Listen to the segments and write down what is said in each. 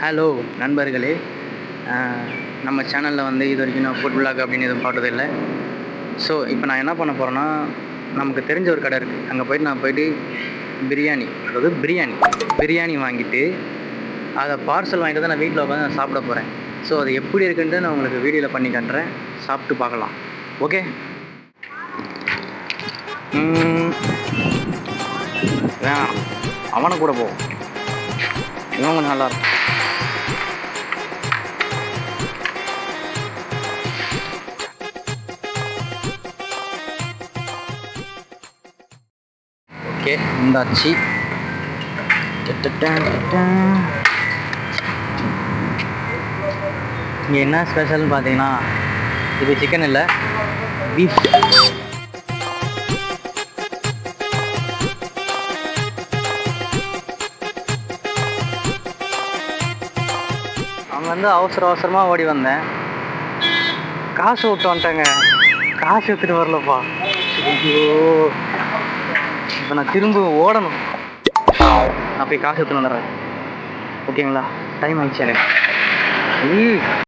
Hello நண்பர்களே. நம்ம சேனலில் வந்து இது வரைக்கும் நான் ஃபுட் vlog அப்படின்னு எதுவும் போட்டதில்லை ஸோ இப்போ நான் என்ன பண்ண போகிறேன்னா நமக்கு தெரிஞ்ச ஒரு கடை இருக்குது அங்கே போயிட்டு நான் போயிட்டு பிரியாணி அதாவது பிரியாணி பிரியாணி வாங்கிட்டு அதை பார்சல் வாங்கிட்டு தான் நான் வீட்டில் உட்காந்து நான் சாப்பிட போகிறேன் ஸோ அது எப்படி இருக்குன்ட்டு நான் உங்களுக்கு வீடியோவில் பண்ணி காட்டுறேன். சாப்பிட்டு பார்க்கலாம். ஓகே வேணாம். அவனை கூட போவோம் இவங்க கொஞ்சம் நல்லா ஓகே வந்தாச்சு. இங்கே என்ன ஸ்பெஷல்னு பார்த்தீங்கன்னா இது சிக்கன் இல்லை பீஃப் அங்கே வந்து அவசர அவசரமாக ஓடி வந்தேன். காசு விட்டு வந்துட்டேங்க. காசு எடுத்துகிட்டு வரலப்பா. ஐயோ. இப்போ நான் திரும்ப ஓடணும். நான் போய் காசு எடுத்துன்னு வந்துடுறேன். ஓகேங்களா? டைம் ஆயிடுச்சு எனக்கு.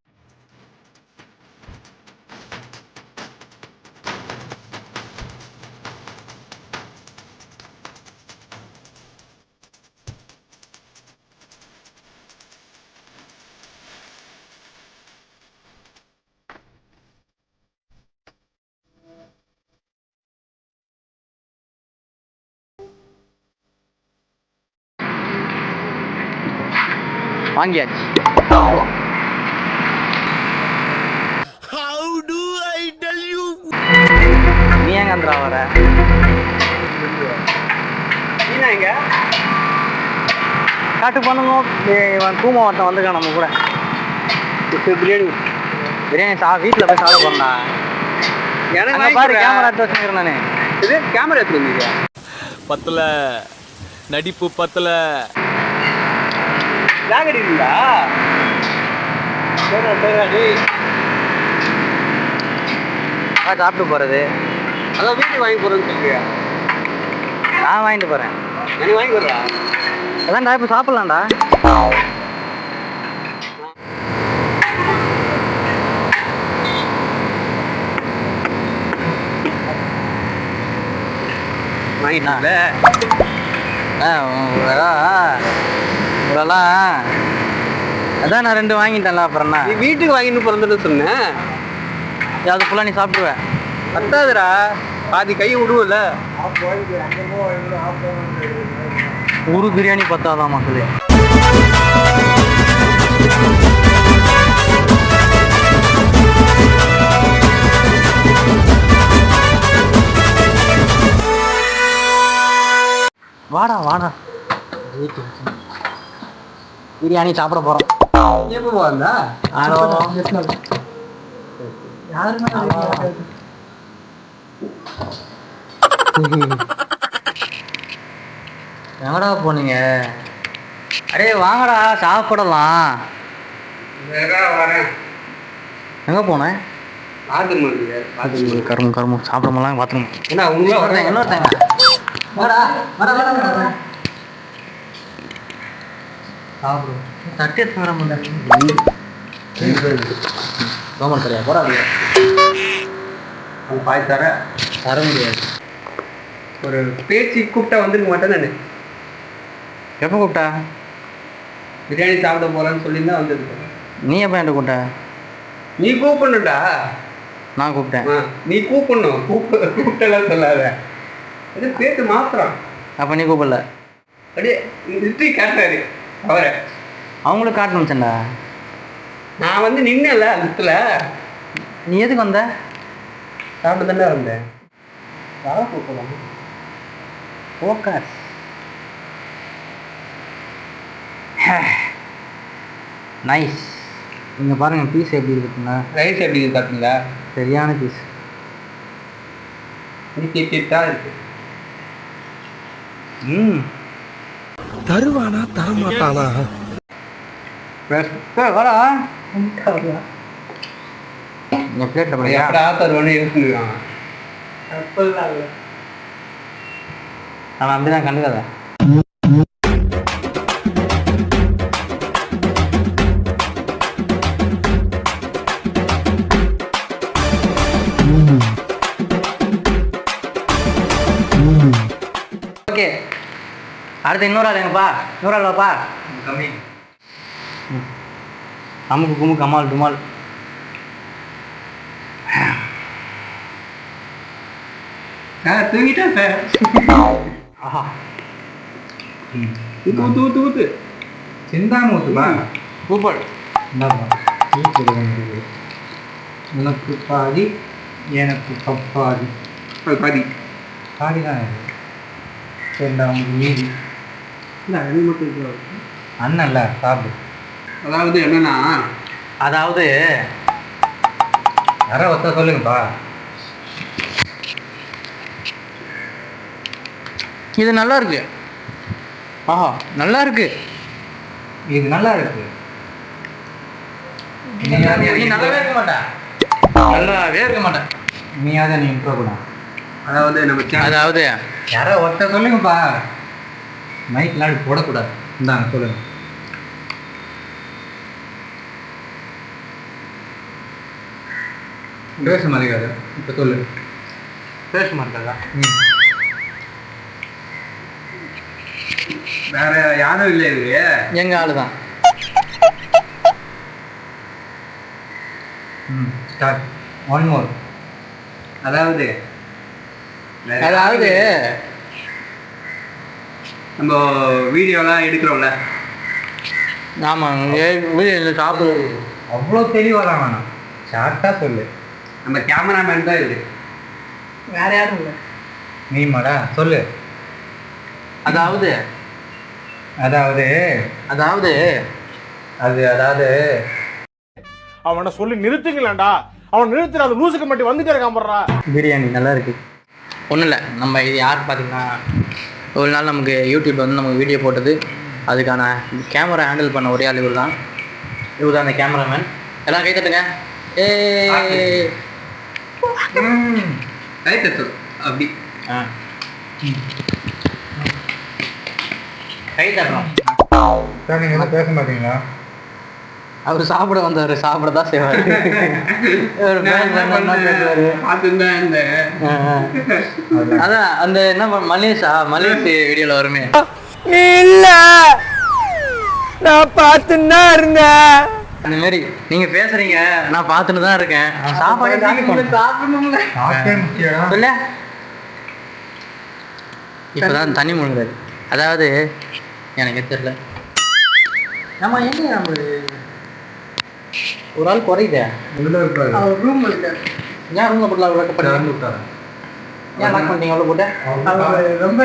வாங்கியாச்சு. How do I tell you? நீ ஏங்க அந்தரா வர? எங்க? காட்டு பண்ணுவோம் இவன் கூமா ஒருத்தன் வந்திருக்கான் நம்ம கூட. பிரியாணி. பிரியாணி சா வீட்டில் போய் சாப்பிட போறா எனக்கு பாரு கேமரா எடுத்து வச்சுக்கிறேன் நான். இது கேமரா எடுத்து வந்தீங்க பத்தல. நடிப்பு பத்தல. பேக் அடிக்கிறீங்களா சாப்பிட்டு போகிறது அதான் வீட்டுக்கு வாங்கி போறேன்னு சொல்றியா? நான் வாங்கிட்டு போகிறேன் எனக்கு வாங்கி போடுறா அதான்டா இப்போ சாப்பிட்லாம்டா. வாங்கிட்டாங்களே ஆ. அதான் நான் ரெண்டு வாங்கிட்டேன்ல அப்புறம் நீ வீட்டுக்கு வாங்கிட்டு பிறந்துட்டு சொன்னேன். அது ஃபுல்லாக நீ சாப்பிடுவேன் பத்தாதுடா. பாதி கையை விடுவோம்ல. ஒரு பிரியாணி பத்தாதான் மக்களே? வாடா வாடா. பிரியாணி சாப்பிட போறோம். எப்போ ஹலோ. எங்கடா போனீங்க? அடே வாங்கடா சாப்பிடலாம். எங்க போனேன் பாத்ரூம் கரும்பு கரும்பு. சாப்பிடமெல்லாம் பாத்ரூம். ஏன்னா உங்களே இன்னொருத்தங்க வர வர வர வர தட்டு எடுத்து வர கவர்மெண்ட் சரியா போடா அப்படியே. பாய் தர தர முடியாது ஒரு பேச்சு கூப்பிட்டா வந்துருக்க மாட்டேன் நான் எப்போ கூப்பிட்டா பிரியாணி சாப்பிட போறேன்னு சொல்லியிருந்தா வந்திருக்கேன் நீ எப்போ என்கிட்ட கூப்பிட்ட நீ கூப்பிடணும்டா நான் கூப்பிட்டேன் ஆ, நீ கூப்பிடணும் கூப்பிட கூப்பிட்டலாம் சொல்லாத அது பேச்சு மாத்திரம் அப்போ நீ கூப்பிடல அப்படியே ஹிஸ்ட்ரி கேட்டாரு அவரை. அவங்களுக்கு காட்டணும் சண்டா. நான் வந்து நின்னல இடத்துல நீ எதுக்கு வந்த? சாப்பிட்டு தானே வந்தேன் யாரை கூப்பிடலாம் ஃபோக்கஸ் நைஸ். இங்கே பாருங்க பீஸ் எப்படி இருக்குங்களா ரைஸ் எப்படி இருக்கு பார்த்தீங்களா சரியான பீஸ். நீட்டா இருக்கு. ம். தருவானா தரமாட்டானா? தருவானு யோசிச்சுருக்கான். அவன் அப்படிதான் கண்டுக்காத. அடுத்து இன்னொரு ஆள் எங்கப்பா இன்னொரு ஆள் வாப்பா கம்மி அமுக்கு குமு கமால் டுமால். தூங்கிட்டேன் சார் ஆஹா. ஊத்து ஊத்துமா? உனக்கு பாதி எனக்கு பப்பாதி. பாதி. பாதி தான் அவங்களுக்கு மீதி. இல்லை அது மட்டும் அண்ணன்ல சாப்பிடு. அதாவது என்னன்னா அதாவது யாரோ ஒருத்தர் சொல்லுங்கப்பா. இது நல்லா இருக்கு. ஆஹா நல்லா இருக்கு. இது நல்லா இருக்கு. நீ நல்லாவே இருக்க மாட்டேன் நல்லாவே இருக்க மாட்டேன். நீயாவது நீ இன்ட்ரோ கூட அதாவது நம்ம அதாவது யாரோ ஒருத்தர் சொல்லுங்கப்பா. மைக் நாடு போடக்கூடாது. இந்தாங்க சொல்லுங்க. பேச மாட்டேங்காது இப்போ சொல்லு. பேச மாட்டேதா வேற யாரும் இல்லை இது எங்க ஆளு தான் ஒன் மோர் அதாவது அதாவது நம்ம வீடியோலாம் எடுக்கிறோம்ல. ஆமாங்க வீடியோ சாப்பிடு அவ்வளோ தெளிவாலாம் வேணாம். ஷார்ட்டாக சொல்லு. நம்ம கேமராமேன் தான் இது. வேற யாரும் இல்லை. நீமாடா சொல்லு. அதாவது? அதாவது? அதாவது? அது அதாவது? அவனை சொல்லி நிறுத்துங்களேன்டா. அவன் நிறுத்துற அந்த லூசுக்கு மட்டும் வந்துட்டே இருக்கான் போடுறா பிரியாணி நல்லா இருக்கு. ஒன்றும் இல்லை நம்ம இது யார் பார்த்தீங்கன்னா ஒரு நாள் நமக்கு யூடியூப்ல வந்து நமக்கு வீடியோ போட்டது. அதுக்கான கேமரா ஹேண்டில் பண்ண ஒரே ஆள் இவர் தான் இவர் தான் அந்த கேமராமேன் எல்லாம் கை தட்டுங்க. ஏ கை தட்டு. அப்படி. கை தட்டுறோம் சார் நீங்கள் எதுவும் பேச மாட்டீங்களா? அவர் சாப்பிட வந்தவர் சாப்பிட தான் செய்வார். அதான் அந்த என்ன மலேஷா மலேஷ் வீடியோல வருமே. இல்ல. நான் பார்த்துன்னா இருந்தேன். அந்த மாதிரி நீங்க பேசுறீங்க நான் பார்த்துட்டு தான் இருக்கேன் சாப்பாடு சாப்பிடணும்ல. இப்பதான் தண்ணி முழுங்குறாரு அதாவது எனக்கு தெரியல. நம்ம எங்க நம்ம ஒரு ஆள் குறையுதே. உள்ள இருப்பாரு. அவர் ரூம் ஏன் ரூம்ல போட்டு லாக் பண்ணி திறந்து விட்டாரு? ஏன் லாக் பண்ணிட்டீங்க அவ்வளோ போட்டு? ரொம்ப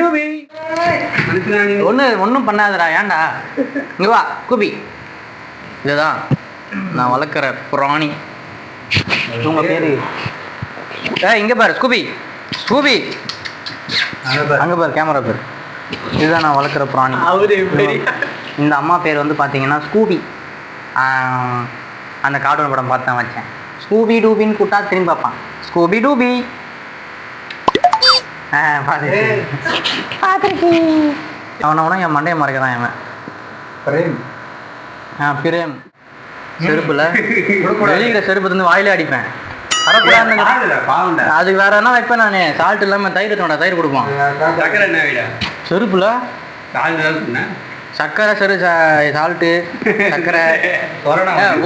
டூபி ஒன்று ஒன்றும் பண்ணாதடா ஏன்டா? இங்க வா குபி இதுதான் நான் வளர்க்குற பிராணி. உங்க பேரு? ஏ இங்க பாரு ஸ்கூபி ஸ்கூபி அங்க பாரு. கேமரா பேர் இதுதான் நான் வளர்க்குற பிராணி. இந்த அம்மா பேர் வந்து பார்த்தீங்கன்னா ஸ்கூபி. அந்த கார்ட்டூன் படம் பார்த்தேன் வச்சேன். ஸ்கூபி டூபின்னு கூட்டா திரும்பி பார்ப்பான். Scooby Dooby. ஆ பார்த்துருக்கேன் அவனை அவனை என் மண்டையை மறைக்கிறான் அவன் பிரேம். ஆ பிரேம். செருப்புல. வெளியில செருப்பு வந்து வாயிலே அடிப்பேன். அதுக்கு வேற என்ன வைப்பேன் நான்? சால்ட் இல்லாம தயிர் தயிர் கொடுப்பான். சக்கரை என்ன வீடா செருப்புல? தான் சக்கரை செரு சால்ட்டு சக்கரை.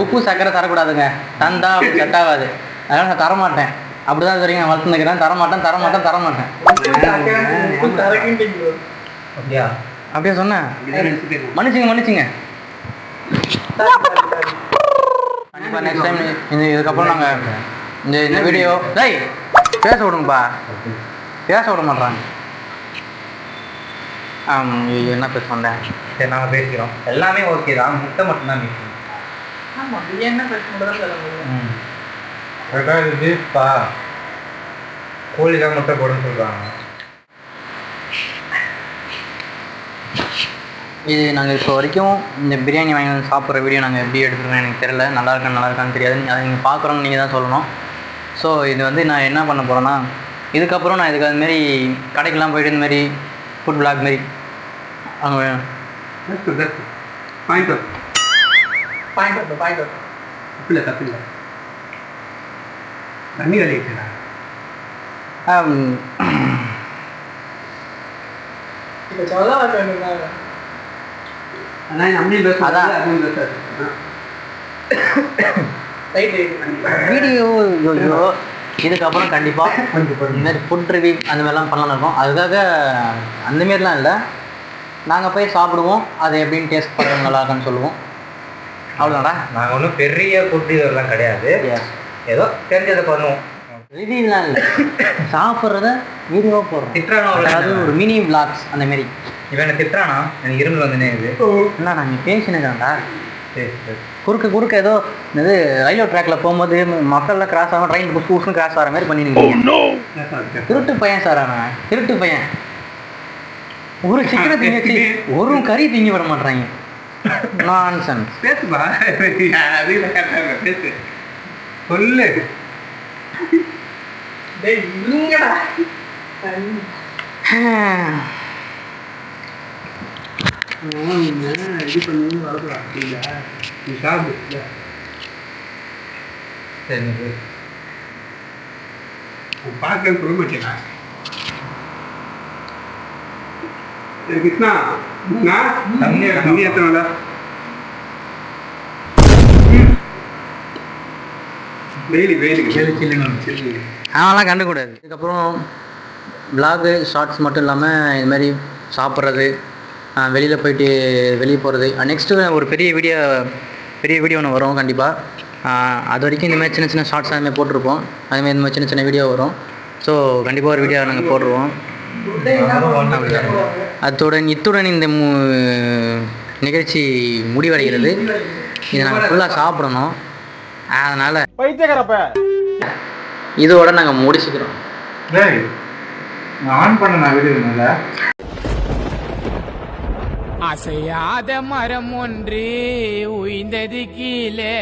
உப்பு சக்கரை தரக்கூடாதுங்க. தந்தா அப்படி செட் ஆகாது. அதனால நான் தரமாட்டேன். அப்படிதான் தெரியும் நான் வளர்த்துக்கிறேன் தரமாட்டேன் தரமாட்டேன் தரமாட்டேன். அப்படியா? அப்படியே சொன்னேன். மன்னிச்சுங்க மன்னிச்சுங்க. கண்டிப்பா நெக்ஸ்ட் டைம் இந்த இதுக்கப்புறம் நாங்க இந்த இந்த வீடியோ டேய் பேச விடுங்கப்பா. பேச விட ஐயோ, என்ன பேச வந்தேன் சரி நாங்கள் பேசிக்கிறோம். எல்லாமே ஓகே தான். முட்டை மட்டும்தான் மீட்டிங் ம். கரெக்டாக இது பீஃப்பா கோழி தான் முட்டை போடுன்னு சொல்கிறாங்க இது நாங்கள் இப்போ வரைக்கும் இந்த பிரியாணி வாங்கி வந்து சாப்பிட்ற வீடியோ நாங்கள் எப்படி எடுத்துருக்கோம் எனக்கு தெரியல. நல்லா இருக்கா நல்லா இருக்கான்னு தெரியாது. அதை நீங்கள் பார்க்குறோன்னு நீங்கள் தான் சொல்லணும். ஸோ இது வந்து நான் என்ன பண்ண போகிறேன்னா இதுக்கப்புறம் நான் இதுக்கு அதுமாரி கடைக்கெல்லாம் போயிட்டு இந்த மாதிரி ஃபுட் பிளாக் மாரி அங்கே பாயிண்ட் பாயிண்ட் பாயிண்ட் தப்பில்லை தப்பில்லை தண்ணி கழிக்கிறா இப்போ சொல்ல மாட்டேன் ஆனால் நம்மளையும் பேச அதான். அதுவும் பேசாது ரைட் ரைட் வீடியோ ஐயோ இதுக்கப்புறம் கண்டிப்பாக இந்த மாதிரி ஃபுட் ரிவ்யூ அந்த மாதிரிலாம் பண்ணலாம் இருக்கும். அதுக்காக அந்த மாரிலாம் இல்லை. நாங்கள் போய் சாப்பிடுவோம். அது எப்படின்னு டேஸ்ட் பண்ணுறது நல்லா இருக்கான்னு சொல்லுவோம். அவ்வளோதான்டா நாங்கள் ஒன்றும் பெரிய ஃபுட் இதெல்லாம் கிடையாது. ஏதோ தெரிஞ்சதை பண்ணுவோம். ரிவ்யூலாம் இல்லை. சாப்பிட்றத வீடியோவாக போடுறோம். திட்டுறானோ அதாவது ஒரு மினி vlogs அந்த மாரி இவன் திட்டுறானா? எனக்கு இருமல் வந்துனே இது என்ன நாங்கள் பேசினதாண்டா குறுக்க குறுக்க ஏதோ இது ரயில்வே ட்ராக்ல போகும்போது மக்கள்லாம் கிராஸ் ஆகாம ட்ரெயின் புஷ் புஷ்னு கிராஸ் ஆகிற மாதிரி பண்ணிருக்கீங்க திருட்டு பையன் சார் அவன் திருட்டு பையன். ஒரு சிக்கனை திங்க வச்சு ஒரு கறி திங்க விட மாட்டாங்க நான்சன் பேசுப்பா அது பேசு. சொல்லு. டேய் இது பண்ணி வரலாம் இல்ல நீ சாப்பிடு சரி பார்க்க சொல்ல மாட்டேனா கிருஷ்ணா தண்ணி எடுக்கணும். தண்ணி வெயிலுக்கு கண்டுக்கூடாது இதுக்கப்புறம் vlog ஷார்ட்ஸ் மட்டும் இல்லாமல் இது மாதிரி சாப்பிட்றது வெளியில் போயிட்டு வெளியே போகிறது நெக்ஸ்ட்டு ஒரு பெரிய வீடியோ பெரிய வீடியோ ஒன்று வரும் கண்டிப்பாக அது வரைக்கும் இந்த மாதிரி சின்ன சின்ன ஷார்ட்ஸ் அந்த மாதிரி போட்டிருப்போம். அதுமாதிரி இந்த மாதிரி சின்ன சின்ன வீடியோ வரும். ஸோ கண்டிப்பாக ஒரு வீடியோ நாங்கள் போடுருவோம் அத்துடன் இத்துடன் இந்த மு- நிகழ்ச்சி முடிவடைகிறது. இதை நாங்கள் ஃபுல்லாக சாப்பிடணும். அதனால் இதோட நாங்கள் முடிச்சுக்கிறோம். ஆன் பண்ண நான் வீடியோ அசையாத மரம் ஒன்று உய்ந்தது கீழே.